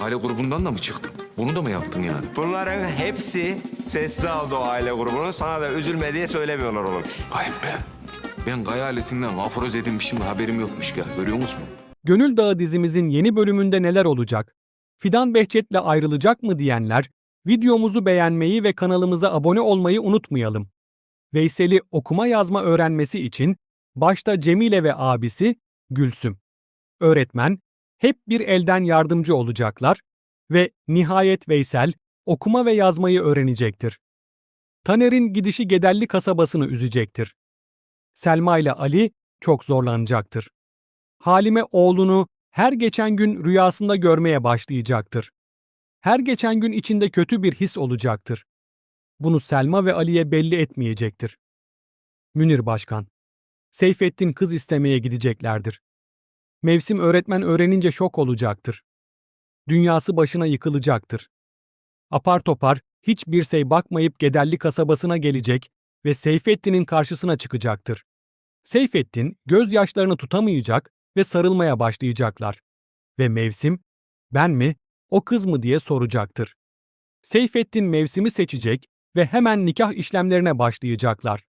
Aile grubundan da mı çıktın? Bunu da mı yaptın yani? Bunların hepsi sessiz aldı o aile grubunu. Sana da üzülme diye söylemiyorlar oğlum. Ayıp be. Ben Gaya ailesinden aforoz edilmişim haberim yokmuş ya. Görüyor musun? Gönül Dağı dizimizin yeni bölümünde neler olacak? Fidan Behçet'le ayrılacak mı diyenler, videomuzu beğenmeyi ve kanalımıza abone olmayı unutmayalım. Veysel'i okuma yazma öğrenmesi için başta Cemile ve abisi Gülsüm. Öğretmen hep bir elden yardımcı olacaklar ve nihayet Veysel okuma ve yazmayı öğrenecektir. Taner'in gidişi Gederli kasabasını üzecektir. Selma ile Ali çok zorlanacaktır. Halime oğlunu her geçen gün rüyasında görmeye başlayacaktır. Her geçen gün içinde kötü bir his olacaktır. Bunu Selma ve Ali'ye belli etmeyecektir. Münir Başkan Seyfettin kız istemeye gideceklerdir. Mevsim öğretmen öğrenince şok olacaktır. Dünyası başına yıkılacaktır. Apar topar hiçbir şey bakmayıp Gederli kasabasına gelecek ve Seyfettin'in karşısına çıkacaktır. Seyfettin gözyaşlarını tutamayacak ve sarılmaya başlayacaklar. Ve Mevsim, ben mi, o kız mı diye soracaktır. Seyfettin Mevsim'i seçecek ve hemen nikah işlemlerine başlayacaklar.